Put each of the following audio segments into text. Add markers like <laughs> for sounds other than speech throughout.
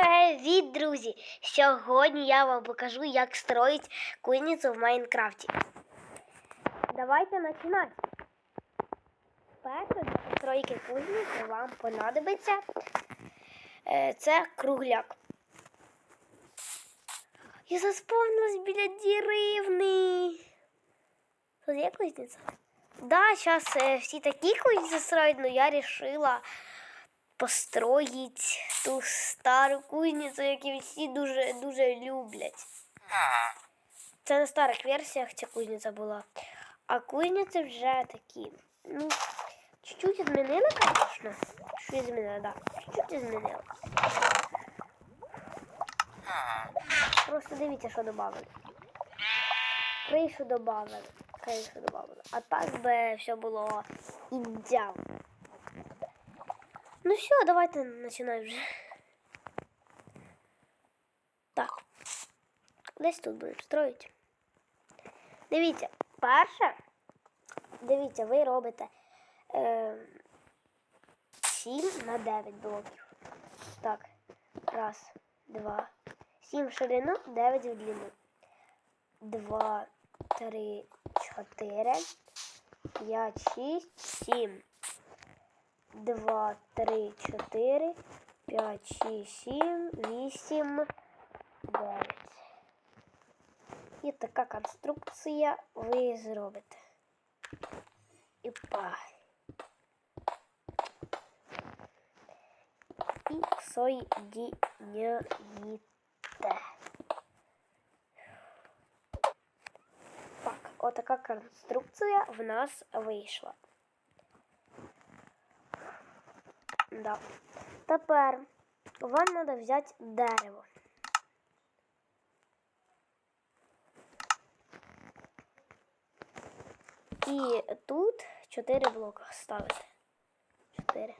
Привіт, друзі! Сьогодні я вам покажу, як строїть кузницю в Майнкрафті. Давайте починати. Перше для постройки кузниці вам понадобиться е, це кругляк. Я заспомнилась біля деревни. Тут є кузниця? Да, зараз всі такі кузниці строять, але я вирішила построїть ту стару кузницю, яку всі дуже дуже люблять. Це на старих версіях ця кузниця була. А кузниці вже такі. Ну, чуть-чуть змінили, звісно. Чуть змінили, так. Да. Чуть-чуть змінили. Просто дивіться, що додали. Кришу додали. Кришу додали. А так би все було ідеально. Ну все, давайте починаємо вже. Так. Десь тут будемо строїти. Дивіться, перше, дивіться, ви робите е, 7 на 9 блоків. Так. Раз, два. 7 в ширину, 9 в длину. Два, три, чотири, п'ять, шість, сім. 2, 3, 4, 5, 6, 7, 8, 9. І така конструкція ви зробите. І па. І соєдіняєте. Так, отака конструкція в нас вийшла. Да. Тепер вам треба взяти дерево. І тут 4 блока ставити. 4.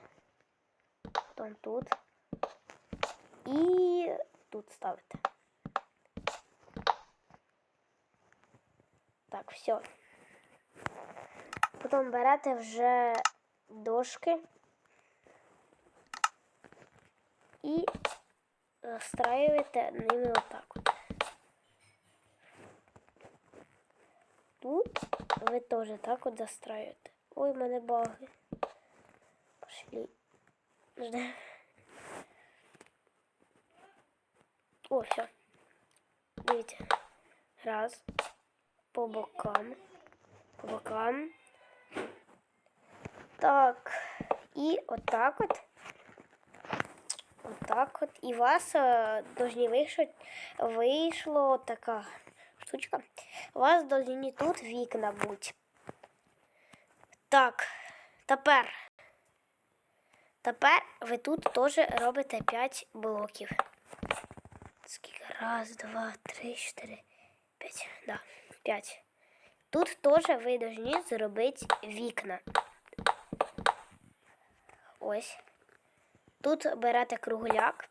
Потім тут. І тут ставити. Так, все. Потім берете вже дошки. И настраиваете ними вот так вот. Тут вы тоже так вот застраиваете. Ой, в мене баги. Пошли. Жди. О, все. Дивіться. Раз. По бокам. По бокам. Так. І отак от. Так от. І у вас е, должні вийшло, така штучка. У вас должні тут вікна бути. Так, тепер. Тепер ви тут теж робите 5 блоків. Скільки? Раз, два, три, чотири, п'ять. Да, 5. Тут теж ви повинні зробити вікна. Ось. Тут берете кругляк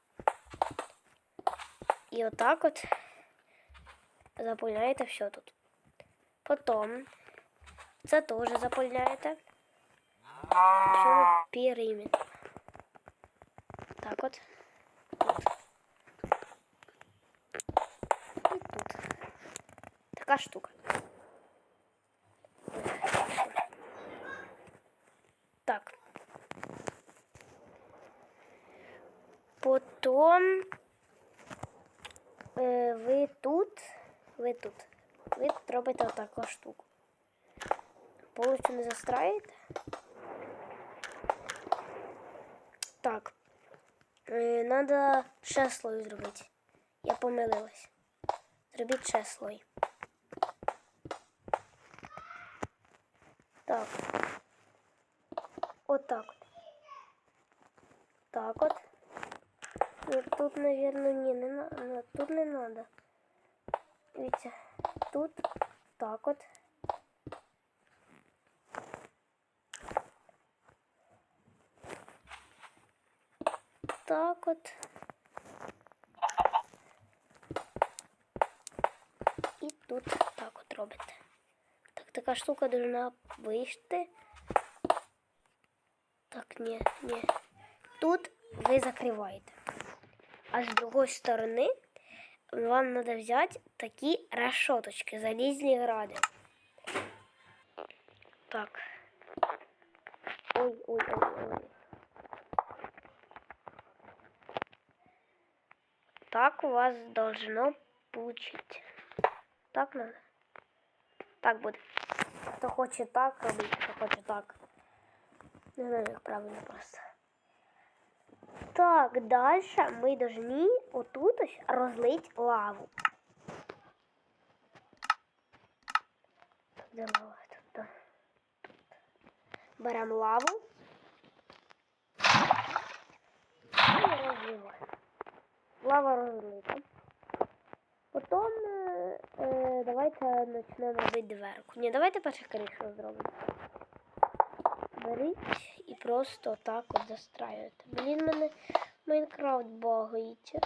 і отак от заповняєте все тут. Потім це теж заповняєте. Периметр. Так от. Тут. І тут. Така штука. Так. Потім е, ви тут, ви тут, ви тут робите отаку штуку. Повністю не застраєте. Так. Е, надо зробити. Я помилилась. Зробіть ще. Так. Отак от. Так от. Нет, тут, наверное, не, не надо. Тут не надо. Видите, тут так вот. Так вот. І тут так от робите. Так, така штука должна вийти. Так, ні, ні. Тут ви закриваєте. А з другої сторони вам треба взяти такі решеточки, залізні гради. Так. Ой, ой, ой, ой. Так у вас должно получиться. Так надо? Так буде. Хто хоче так робити, хто хоче так. Не знаю, як правильно просто. Так, дальше ми должны отут ось розлить лаву. Де лава? Тут. Тут. Беремо лаву. І розливаємо. Лава розлита. Потім е, е, давайте почнемо робити дверку. Ні, давайте перше кришу зробимо. Беріть і просто так от застраюєте. Блін, мене Майнкрафт багається.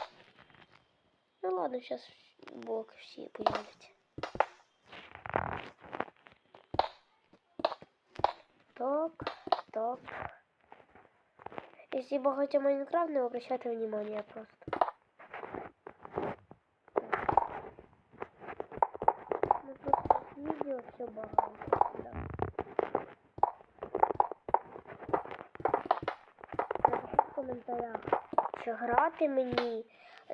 Ну ладно, зараз блоки всі появляться. Так, так. Если багато Майнкрафт, не обращайте внимания просто. Ну просто видео все багається. Да. Напишіть в коментарях, чи грати мені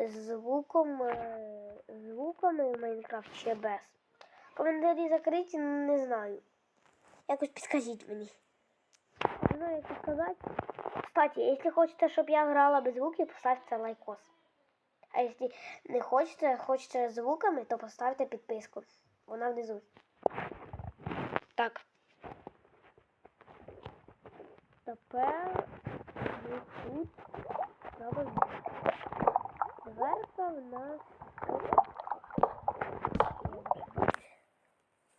звуком, е, звуками Майнкрафт чи без. Коментарі закриті, не знаю. Якось підскажіть мені. Не знаю, як підказати. Кстати, якщо хочете, щоб я грала без звуків, поставте лайкос. А якщо не хочете, хочете звуками, то поставте підписку. Вона внизу. Так. Тепер ми тут. В нас.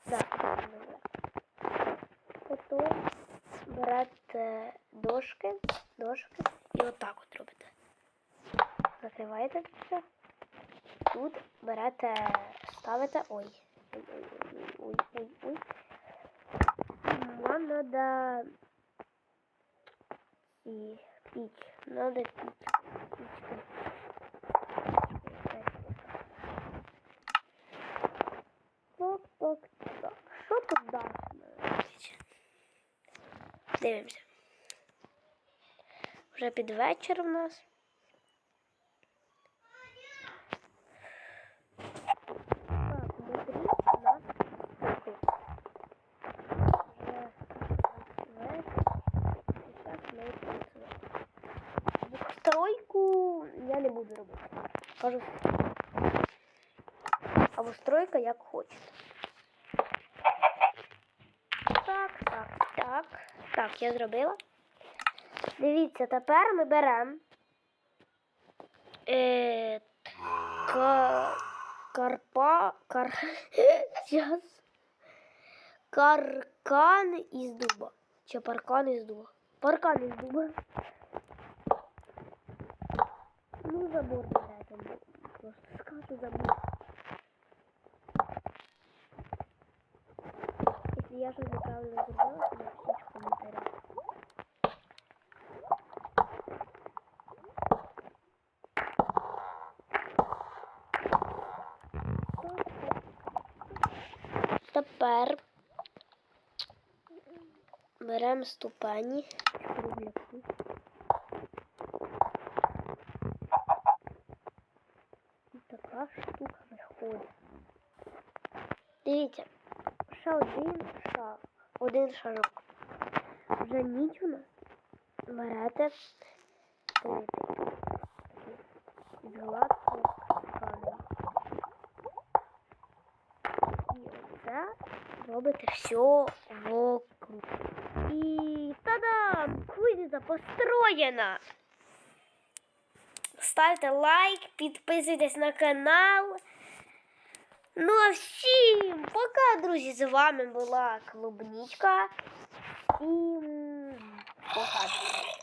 Так, Потім берете дошки, дошки і отак от робите. Закриваєте все. Тут берете, ставите. Ой. Ой, ой, ой. Вам надо и пить. Надо пить. Так. Що тут далі? Дивимося. Вже під вечір у нас. Так, внутрі у нас тут. Вже вечір. Сейчас ми працюємо. Я не буду робити. Кажу. Обустройка як хочете. Так, так, так. Так, я зробила. Дивіться, тепер ми беремо е, ка, карпа, кар, <laughs> щас. каркан із дуба. Чи паркан із дуба? Паркан із дуба. Ну, забор берете. Просто скажу забор. Если я что-то неправильно сделала, то Тепер беремо ступені. І така штука виходить. Дивіться, ще один шаг, один шажок. Вже ніч у нас. Берете е, з гладким тканем. І оце робите все вокруг. І та-дам! Кузниця построєна! Ставте лайк, підписуйтесь на канал. Ну а всім пока, друзі! З вами була Клубничка. І пока, друзі.